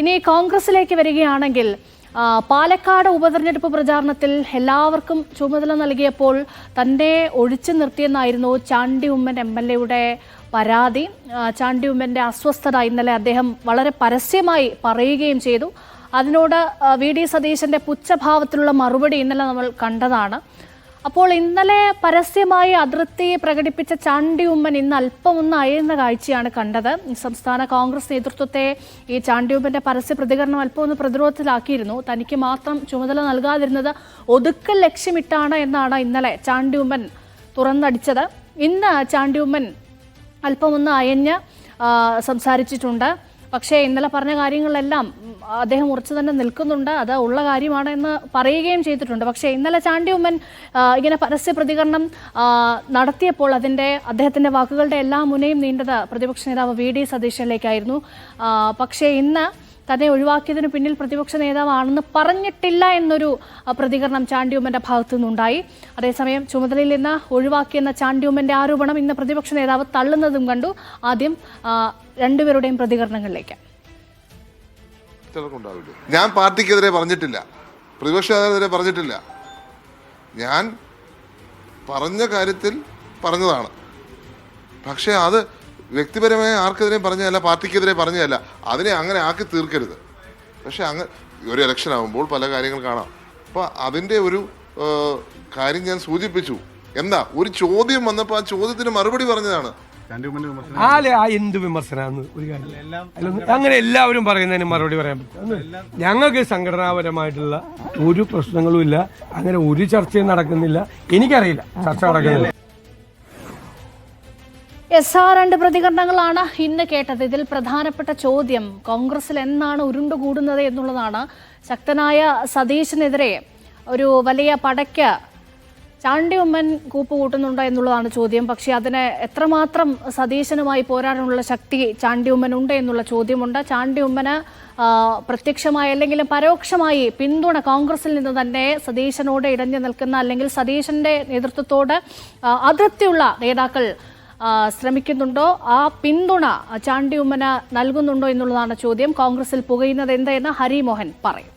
ഇനി കോൺഗ്രസിലേക്ക് വരികയാണെങ്കിൽ പാലക്കാട് ഉപതെരഞ്ഞെടുപ്പ് പ്രചാരണത്തിൽ എല്ലാവർക്കും ചുമതല നൽകിയപ്പോൾ തന്നെ ഒഴിച്ചു നിർത്തിയെന്നായിരുന്നു ചാണ്ടി ഉമ്മൻ എം എൽ എയുടെ പരാതി. ചാണ്ടി ഉമ്മന്റെ അസ്വസ്ഥത ഇന്നലെ അദ്ദേഹം വളരെ പരസ്യമായി പറയുകയും ചെയ്തു. അതിനോട് വി. ഡി. സതീശന്റെ പുച്ഛഭാവത്തിലുള്ള മറുപടി ഇന്നലെ നമ്മൾ കണ്ടതാണ്. അപ്പോൾ ഇന്നലെ പരസ്യമായി അതൃപ്തി പ്രകടിപ്പിച്ച ചാണ്ടി ഉമ്മൻ ഇന്ന് അല്പം ഒന്ന് അയയുന്ന കാഴ്ചയാണ് കണ്ടത്. സംസ്ഥാന കോൺഗ്രസ് നേതൃത്വത്തെ ഈ ചാണ്ടി ഉമ്മന്റെ പരസ്യ പ്രതികരണം അല്പം ഒന്ന് പ്രതിരോധത്തിലാക്കിയിരുന്നു. തനിക്ക് മാത്രം ചുമതല നൽകാതിരുന്നത് ഒതുക്കൽ ലക്ഷ്യമിട്ടാണ് എന്നാണ് ഇന്നലെ ചാണ്ടി ഉമ്മൻ തുറന്നടിച്ചത്. ഇന്ന് ചാണ്ടി ഉമ്മൻ അല്പം ഒന്ന് അയഞ്ഞ് സംസാരിച്ചിട്ടുണ്ട്. പക്ഷേ ഇന്നലെ പറഞ്ഞ കാര്യങ്ങളെല്ലാം അദ്ദേഹം ഉറച്ചു തന്നെ നിൽക്കുന്നുണ്ട്. അത് ഉള്ള കാര്യമാണ് എന്ന് പറയുകയും ചെയ്തിട്ടുണ്ട്. പക്ഷേ ഇന്നലെ ചാണ്ടി ഉമ്മൻ ഇങ്ങനെ പരസ്യ പ്രതികരണം നടത്തിയപ്പോൾ അതിന്റെ അദ്ദേഹത്തിന്റെ വാക്കുകളുടെ എല്ലാ മുനയും നീണ്ടത് പ്രതിപക്ഷ നേതാവ് വി. ഡി. സതീശനിലേക്കായിരുന്നു. പക്ഷേ ഇന്ന് തന്നെ ഒഴിവാക്കിയതിന് പിന്നിൽ പ്രതിപക്ഷ നേതാവാണെന്ന് പറഞ്ഞിട്ടില്ല എന്നൊരു പ്രതികരണം ചാണ്ടിയുമ്മന്റെ ഭാഗത്തു നിന്നുണ്ടായി അതേസമയം ചുമതലയിൽ നിന്ന് ഒഴിവാക്കിയെന്ന ചാണ്ടിയുമ്മന്റെ ആരോപണം ഇന്ന് പ്രതിപക്ഷ നേതാവ് തള്ളുന്നതും കണ്ടു. ആദ്യം രണ്ടുപേരുടെയും പ്രതികരണങ്ങളിലേക്ക്. ഞാൻ പാർട്ടിക്കെതിരെ പറഞ്ഞിട്ടില്ല. പ്രതിപക്ഷ നേതാവിനെതിരെ പറഞ്ഞിട്ടില്ല. ഞാൻ പറഞ്ഞ കാര്യത്തിൽ പറഞ്ഞതാണ്. പക്ഷേ അത് വ്യക്തിപരമായ ആർക്കെതിരെയും പറഞ്ഞതല്ല പാർട്ടിക്കെതിരെ പറഞ്ഞതല്ല. അതിനെ അങ്ങനെ ആക്കി തീർക്കരുത്. പക്ഷെ അങ്ങ് ഒരു ഇലക്ഷൻ ആകുമ്പോൾ പല കാര്യങ്ങൾ കാണാം. അപ്പോൾ അതിന്റെ ഒരു കാര്യം ഞാൻ സൂചിപ്പിച്ചു. എന്താ? ഒരു ചോദ്യം വന്നപ്പോൾ ആ ചോദ്യത്തിന് മറുപടി പറഞ്ഞതാണ്. ആലെ ആ എന്ത് വിമർശനമാണ് ഒരു കാര്യം. അങ്ങനെ എല്ലാവരും പറയുന്നതിന് മറുപടി പറയാൻ പറ്റും ഞങ്ങൾക്ക് സംഘടനാപരമായിട്ടുള്ള ഒരു പ്രശ്നങ്ങളും ഇല്ല. അങ്ങനെ ഒരു ചർച്ചയും നടക്കുന്നില്ല. എനിക്കറിയില്ല. ചർച്ച നടക്കുന്നില്ല. എസ് ആർ രണ്ട് പ്രതികരണങ്ങളാണ് ഇന്ന് കേട്ടത്. ഇതിൽ പ്രധാനപ്പെട്ട ചോദ്യം കോൺഗ്രസിൽ എന്നാണ് ഉരുണ്ടുകൂടുന്നത് എന്നുള്ളതാണ്. ശക്തനായ സതീശനെതിരെ ഒരു വലിയ പടയ്ക്ക് ചാണ്ടി ഉമ്മൻ കൂട്ടുന്നുണ്ടോ എന്നുള്ളതാണ് ചോദ്യം. പക്ഷേ അതിന് എത്രമാത്രം സതീശനുമായി പോരാടാനുള്ള ശക്തി ചാണ്ടി ഉമ്മൻ ഉണ്ട് എന്നുള്ള ചോദ്യമുണ്ട്. ചാണ്ടി ഉമ്മന് പ്രത്യക്ഷമായി അല്ലെങ്കിൽ പരോക്ഷമായി പിന്തുണ കോൺഗ്രസിൽ നിന്ന് തന്നെ സതീശനോട് ഇടഞ്ഞു നിൽക്കുന്ന അല്ലെങ്കിൽ സതീശന്റെ നേതൃത്വത്തോട് അതിർത്തിയുള്ള നേതാക്കൾ ശ്രമിക്കുന്നുണ്ടോ? ആ പിന്തുണ ചാണ്ടി ഉമ്മന നൽകുന്നുണ്ടോ എന്നുള്ളതാണ് ചോദ്യം. കോൺഗ്രസിൽ പുകയുന്നത് എന്തെന്ന് ഹരിമോഹൻ പറയും.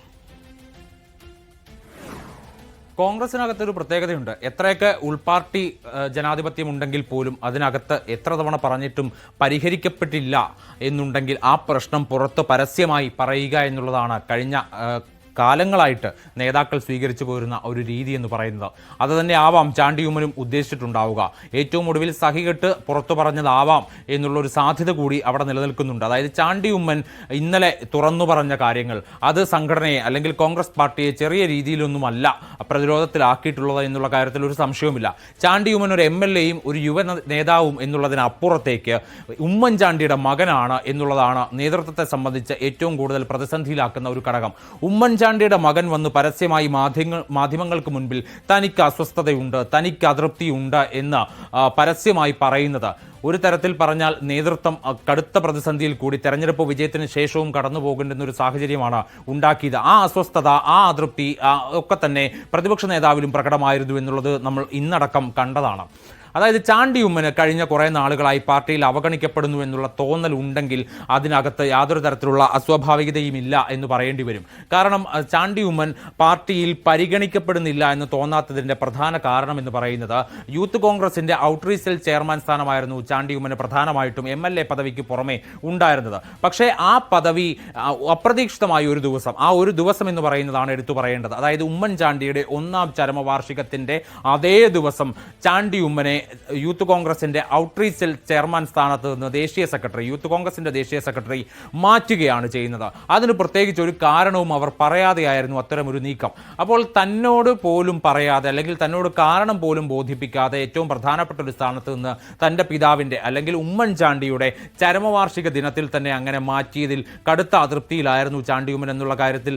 കോൺഗ്രസിനകത്ത് ഒരു പ്രത്യേകതയുണ്ട്. എത്രയൊക്കെ ഉൾപാർട്ടി ജനാധിപത്യം ഉണ്ടെങ്കിൽ പോലും അതിനകത്ത് എത്ര തവണ പറഞ്ഞിട്ടും പരിഹരിക്കപ്പെട്ടില്ല എന്നുണ്ടെങ്കിൽ ആ പ്രശ്നം പുറത്ത് പരസ്യമായി പറയുക എന്നുള്ളതാണ് കഴിഞ്ഞ കാലങ്ങളായിട്ട് നേതാക്കൾ സ്വീകരിച്ചു പോരുന്ന ഒരു രീതി എന്ന് പറയുന്നത്. അത് തന്നെ ആവാം ചാണ്ടിയുമ്മനും ഉദ്ദേശിച്ചിട്ടുണ്ടാവുക. ഏറ്റവും ഒടുവിൽ സഹികെട്ട് പുറത്തു പറഞ്ഞതാവാം എന്നുള്ളൊരു സാധ്യത കൂടി അവിടെ നിലനിൽക്കുന്നുണ്ട്. അതായത് ചാണ്ടിയുമ്മൻ ഇന്നലെ തുറന്നു പറഞ്ഞ കാര്യങ്ങൾ അത് സംഘടനയെ അല്ലെങ്കിൽ കോൺഗ്രസ് പാർട്ടിയെ ചെറിയ രീതിയിലൊന്നുമല്ല പ്രതിരോധത്തിലാക്കിയിട്ടുള്ളത് എന്നുള്ള കാര്യത്തിൽ ഒരു സംശയവുമില്ല. ചാണ്ടിയുമ്മൻ ഒരു എം എൽ എയും ഒരു യുവ നേതാവും എന്നുള്ളതിനപ്പുറത്തേക്ക് ഉമ്മൻചാണ്ടിയുടെ മകനാണ് എന്നുള്ളതാണ് നേതൃത്വത്തെ സംബന്ധിച്ച് ഏറ്റവും കൂടുതൽ പ്രതിസന്ധിയിലാക്കുന്ന ഒരു ഘടകം. ഉമ്മൻചാണ്ടിയുടെ മകൻ വന്ന് പരസ്യമായി മാധ്യമങ്ങൾ മാധ്യമങ്ങൾക്ക് മുൻപിൽ തനിക്ക് അസ്വസ്ഥതയുണ്ട് തനിക്ക് അതൃപ്തിയുണ്ട് എന്ന് പരസ്യമായി പറയുന്നത്. ഒരു തരത്തിൽ പറഞ്ഞാൽ നേതൃത്വം കടുത്ത പ്രതിസന്ധിയിൽ കൂടി തെരഞ്ഞെടുപ്പ് വിജയത്തിന് ശേഷവും കടന്നു പോകേണ്ടുന്ന ഒരു സാഹചര്യമാണ് ഉണ്ടാക്കിയത്. ആ അസ്വസ്ഥത ആ അതൃപ്തി ഒക്കെ തന്നെ പ്രതിപക്ഷ നേതാവിലും പ്രകടമായിരുന്നു എന്നുള്ളത് നമ്മൾ ഇന്നടക്കം കണ്ടതാണ്. അതായത് ചാണ്ടി ഉമ്മന് കഴിഞ്ഞ കുറേ നാളുകളായി പാർട്ടിയിൽ അവഗണിക്കപ്പെടുന്നു എന്നുള്ള തോന്നൽ ഉണ്ടെങ്കിൽ അതിനകത്ത് യാതൊരു തരത്തിലുള്ള അസ്വാഭാവികതയും ഇല്ല എന്ന് പറയേണ്ടി വരും. കാരണം ചാണ്ടി ഉമ്മൻ പാർട്ടിയിൽ പരിഗണിക്കപ്പെടുന്നില്ല എന്ന് തോന്നാത്തതിന്റെ പ്രധാന കാരണം എന്ന് പറയുന്നത് യൂത്ത് കോൺഗ്രസിന്റെ ഔട്ട്റീച്ച് ചെയർമാൻ സ്ഥാനമായിരുന്നു ചാണ്ടി ഉമ്മന് പ്രധാനമായിട്ടും എം എൽ എ പദവിക്ക് പുറമെ ഉണ്ടായിരുന്നത്. പക്ഷേ ആ പദവി അപ്രതീക്ഷിതമായ ഒരു ദിവസം ആ ഒരു ദിവസം എന്ന് പറയുന്നതാണ് എടുത്തു പറയേണ്ടത്. അതായത് ഉമ്മൻചാണ്ടിയുടെ ഒന്നാം ചരമവാർഷികത്തിന്റെ അതേ ദിവസം ചാണ്ടി ഉമ്മനെ യൂത്ത് കോൺഗ്രസിന്റെ ഔട്ട്റീച്ച് സെൽ ചെയർമാൻ സ്ഥാനത്ത് നിന്ന് ദേശീയ സെക്രട്ടറി യൂത്ത് കോൺഗ്രസിന്റെ ദേശീയ സെക്രട്ടറി മാറ്റുകയാണ് ചെയ്യുന്നത്. അതിന് പ്രത്യേകിച്ച് ഒരു കാരണവും അവർ പറയാതെയായിരുന്നു അത്തരം ഒരു നീക്കം. അപ്പോൾ തന്നോട് പോലും പറയാതെ അല്ലെങ്കിൽ തന്നോട് കാരണം പോലും ബോധിപ്പിക്കാതെ ഏറ്റവും പ്രധാനപ്പെട്ട ഒരു സ്ഥാനത്ത് നിന്ന് തന്റെ പിതാവിന്റെ അല്ലെങ്കിൽ ഉമ്മൻചാണ്ടിയുടെ ചരമവാർഷിക ദിനത്തിൽ തന്നെ അങ്ങനെ മാറ്റിയതിൽ കടുത്ത അതൃപ്തിയിലായിരുന്നു ചാണ്ടിയുമ്മൻ എന്നുള്ള കാര്യത്തിൽ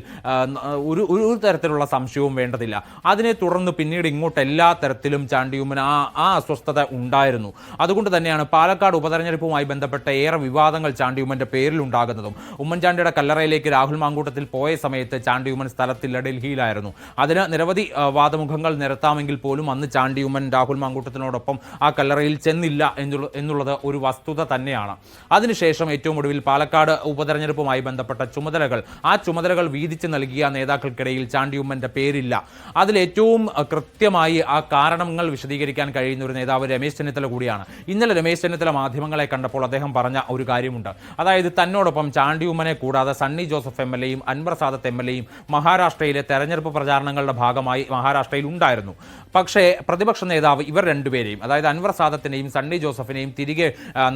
ഒരു ഒരു തരത്തിലുള്ള സംശയവും വേണ്ടതില്ല. അതിനെ തുടർന്ന് പിന്നീട് ഇങ്ങോട്ട് എല്ലാ തരത്തിലും ചാണ്ടിയുമ്മൻ ആ ആ അസ്വസ്ഥത ഉണ്ടായിരുന്നു. അതുകൊണ്ട് തന്നെയാണ് പാലക്കാട് ഉപതെരഞ്ഞെടുപ്പുമായി ബന്ധപ്പെട്ട ഏറെ വിവാദങ്ങൾ ചാണ്ടി ഉമ്മന്റെ പേരിൽ ഉണ്ടാകുന്നതും ഉമ്മൻചാണ്ടിയുടെ കല്ലറയിലേക്ക് രാഹുൽ മാങ്കൂട്ടത്തിൽ പോയ സമയത്ത് ചാണ്ടി ഉമ്മൻ സ്ഥലത്തില്ല ഡൽഹിയിലായിരുന്നു. അതിന് നിരവധി വാദമുഖങ്ങൾ നിരത്താമെങ്കിൽ പോലും അന്ന് ചാണ്ടി ഉമ്മൻ രാഹുൽ മാങ്കൂട്ടത്തിനോടൊപ്പം ആ കല്ലറയിൽ ചെന്നില്ല എന്നുള്ള എന്നുള്ളത് ഒരു വസ്തുത തന്നെയാണ്. അതിനുശേഷം ഏറ്റവും ഒടുവിൽ പാലക്കാട് ഉപതെരഞ്ഞെടുപ്പുമായി ബന്ധപ്പെട്ട ചുമതലകൾ ആ ചുമതലകൾ വീതിച്ച് നൽകിയ നേതാക്കൾക്കിടയിൽ ചാണ്ടി ഉമ്മന്റെ പേരില്ല. അതിലേറ്റവും കൃത്യമായി ആ കാരണങ്ങൾ വിശദീകരിക്കാൻ കഴിയുന്ന ഒരു നേതാവ് രമേശ് ചെന്നിത്തല കൂടിയാണ്. ഇന്നലെ രമേശ് ചെന്നിത്തല മാധ്യമങ്ങളെ കണ്ടപ്പോൾ അദ്ദേഹം പറഞ്ഞ ഒരു കാര്യമുണ്ട്. അതായത് തന്നോടൊപ്പം ചാണ്ടി ഉമ്മനെ കൂടാതെ സണ്ണി ജോസഫ് എം എൽ എയും അൻവർ സാദത്ത് എം എൽ എയും മഹാരാഷ്ട്രയിലെ തെരഞ്ഞെടുപ്പ് പ്രചാരണങ്ങളുടെ ഭാഗമായി മഹാരാഷ്ട്രയിൽ ഉണ്ടായിരുന്നു. പക്ഷേ പ്രതിപക്ഷ നേതാവ് ഇവർ രണ്ടുപേരെയും അതായത് അൻവർ സാദത്തിനെയും സണ്ണി ജോസഫിനെയും തിരികെ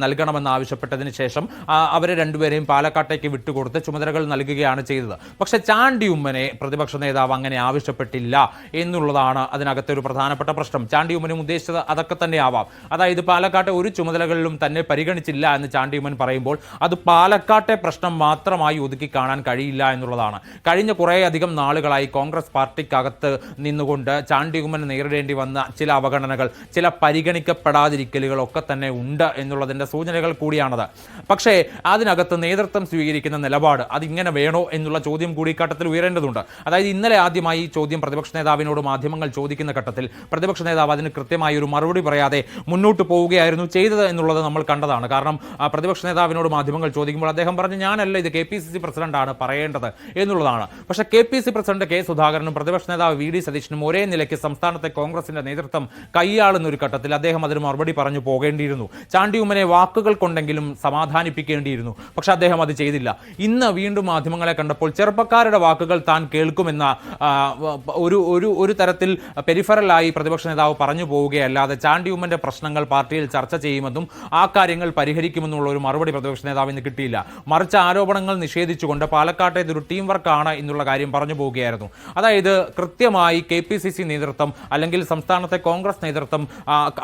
നൽകണമെന്ന് ആവശ്യപ്പെട്ടതിന് ശേഷം അവരെ രണ്ടുപേരെയും പാലക്കാട്ടേക്ക് വിട്ടുകൊടുത്ത് ചുമതലകൾ നൽകുകയാണ് ചെയ്തത്. പക്ഷേ ചാണ്ടി ഉമ്മനെ പ്രതിപക്ഷ നേതാവ് അങ്ങനെ ആവശ്യപ്പെട്ടില്ല എന്നുള്ളതാണ് അതിനകത്തെ ഒരു പ്രധാനപ്പെട്ട പ്രശ്നം. ചാണ്ടി ഉമ്മനും ഉദ്ദേശിച്ചത് അതൊക്കെ തന്നെ ആവാം അതായത് പാലക്കാട്ടെ ഒരു ചുമതലകളിലും തന്നെ പരിഗണിച്ചില്ല എന്ന് ചാണ്ടി ഉമ്മൻ പറയുമ്പോൾ അത് പാലക്കാട്ടെ പ്രശ്നം മാത്രമായി ഒതുക്കി കാണാൻ കഴിയില്ല എന്നുള്ളതാണ്. കഴിഞ്ഞ കുറേയധികം നാളുകളായി കോൺഗ്രസ് പാർട്ടിക്കകത്ത് നിന്നുകൊണ്ട് ചാണ്ടി ഉമ്മൻ നേരിടേണ്ടി വന്ന ചില അവഗണനകൾ ചില പരിഗണിക്കപ്പെടാതിരിക്കലുകൾ ഒക്കെ തന്നെ ഉണ്ട് എന്നുള്ളതിന്റെ സൂചനകൾ കൂടിയാണത്. പക്ഷേ അതിനകത്ത് നേതൃത്വം സ്വീകരിക്കുന്ന നിലപാട് അതിങ്ങനെ വേണോ എന്നുള്ള ചോദ്യം കൂടി ഘട്ടത്തിൽ ഉയരേണ്ടതുണ്ട്. അതായത് ഇന്നലെ ആദ്യമായി ചോദ്യം പ്രതിപക്ഷ നേതാവിനോട് മാധ്യമങ്ങൾ ചോദിക്കുന്ന ഘട്ടത്തിൽ പ്രതിപക്ഷ നേതാവ് അതിന് കൃത്യമായി ഒരു മറുപടി പറയാതെ മുന്നോട്ട് പോവുകയായിരുന്നു ചെയ്തത് എന്നുള്ളത് നമ്മൾ കണ്ടതാണ്. കാരണം പ്രതിപക്ഷ നേതാവിനോട് മാധ്യമങ്ങൾ ചോദിക്കുമ്പോൾ അദ്ദേഹം പറഞ്ഞു ഞാനല്ല ഇത് കെ പി സി സി പ്രസിഡന്റാണ് പറയേണ്ടത് എന്നുള്ളതാണ്. പക്ഷേ K P C president K സുധാകരനും പ്രതിപക്ഷ നേതാവ് വി ഡി സതീശനും ഒരേ നിലയ്ക്ക് സംസ്ഥാനത്തെ കോൺഗ്രസിന്റെ നേതൃത്വം കൈയാളുന്ന ഒരു ഘട്ടത്തിൽ അദ്ദേഹം അതിന് മറുപടി പറഞ്ഞു പോകേണ്ടിയിരുന്നു. ചാണ്ടിയുമ്മനെ വാക്കുകൾ കൊണ്ടെങ്കിലും സമാധാനിപ്പിക്കേണ്ടിയിരുന്നു. പക്ഷെ അദ്ദേഹം അത് ചെയ്തില്ല. ഇന്ന് വീണ്ടും മാധ്യമങ്ങളെ കണ്ടപ്പോൾ ചെറുപ്പക്കാരുടെ വാക്കുകൾ താൻ കേൾക്കുമെന്ന ഒരു ഒരു ഒരു തരത്തിൽ പെരിഫറലായി പ്രതിപക്ഷ നേതാവ് പറഞ്ഞു പോവുകയല്ലാതെ ചാണ്ടി ഉമ്മന്റെ പ്രശ്നങ്ങൾ പാർട്ടിയിൽ ചർച്ച ചെയ്യുമെന്നും ആ കാര്യങ്ങൾ പരിഹരിക്കുമെന്നുള്ള ഒരു മറുപടി പ്രതിപക്ഷ നേതാവിന് കിട്ടിയില്ല. മറിച്ച് ആരോപണങ്ങൾ നിഷേധിച്ചുകൊണ്ട് പാലക്കാട്ടെ ഇതൊരു ടീം വർക്കാണ് എന്നുള്ള കാര്യം പറഞ്ഞു പോവുകയായിരുന്നു. അതായത് കൃത്യമായി കെ പി സി സി നേതൃത്വം അല്ലെങ്കിൽ സംസ്ഥാനത്തെ കോൺഗ്രസ് നേതൃത്വം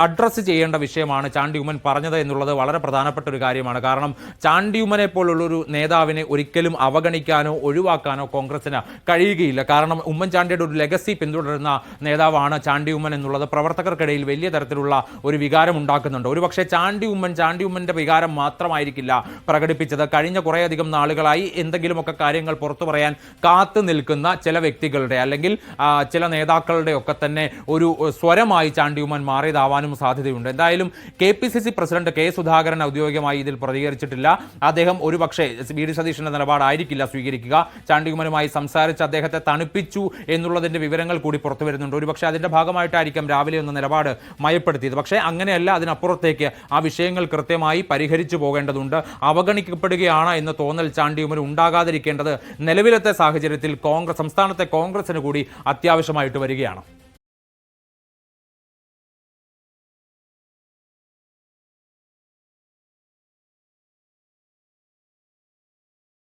അഡ്രസ്സ് ചെയ്യേണ്ട വിഷയമാണ് ചാണ്ടി ഉമ്മൻ പറഞ്ഞത് എന്നുള്ളത് വളരെ പ്രധാനപ്പെട്ട ഒരു കാര്യമാണ്. കാരണം ചാണ്ടി ഉമ്മനെ പോലുള്ളൊരു നേതാവിനെ ഒരിക്കലും അവഗണിക്കാനോ ഒഴിവാക്കാനോ കോൺഗ്രസിന് കഴിയുകയില്ല. കാരണം ഉമ്മൻചാണ്ടിയുടെ ഒരു ലെഗസി പിന്തുടരുന്ന നേതാവാണ് ചാണ്ടി ഉമ്മൻ എന്നുള്ളത് പ്രവർത്തകർക്കിടയിൽ വലിയ തരത്തിലുള്ള ഒരു വികാരം ഉണ്ടാക്കുന്നുണ്ട് ഒരുപക്ഷെ ചാണ്ടി ഉമ്മൻ ചാണ്ടി ഉമ്മന്റെ വികാരം മാത്രമായിരിക്കില്ല പ്രകടിപ്പിച്ചത്. കഴിഞ്ഞ കുറേയധികം നാളുകളായി എന്തെങ്കിലുമൊക്കെ കാര്യങ്ങൾ പുറത്തു പറയാൻ കാത്തു നിൽക്കുന്ന ചില വ്യക്തികളുടെ അല്ലെങ്കിൽ ചില നേതാക്കളുടെ ഒക്കെ തന്നെ ഒരു സ്വരമായി ചാണ്ടി ഉമ്മൻ മാറിയതാവാനും സാധ്യതയുണ്ട്. എന്തായാലും K P C C president K Sudhakaran ഔദ്യോഗികമായി ഇതിൽ പ്രതികരിച്ചിട്ടില്ല. അദ്ദേഹം ഒരുപക്ഷെ വി ഡി സതീഷിന്റെ നിലപാടായിരിക്കില്ല സ്വീകരിക്കുക. ചാണ്ടികുമനുമായി സംസാരിച്ച് അദ്ദേഹത്തെ തണുപ്പിച്ചു എന്നുള്ളതിന്റെ വിവരങ്ങൾ കൂടി പുറത്തു വരുന്നുണ്ട്. ഒരുപക്ഷെ അതിന്റെ ഭാഗമായിട്ടായിരിക്കും രാവിലെ ഒന്ന് നിലപാട് മയപ്പെടുത്തിയത് പക്ഷേ അങ്ങനെയല്ല അതിനപ്പുറത്തേക്ക് ആ വിഷയങ്ങൾ കൃത്യമായി പരിഹരിച്ചു പോകേണ്ടതുണ്ട്. അവഗണിക്കപ്പെടുകയാണ് എന്ന തോന്നൽ ചാണ്ടിയുമന് ഉണ്ടാകാതിരിക്കേണ്ടത് നിലവിലത്തെ സാഹചര്യത്തിൽ കോൺഗ്രസ് സംസ്ഥാനത്തെ കോൺഗ്രസിന് കൂടി അത്യാവശ്യമായിട്ട് വരികയാണ്.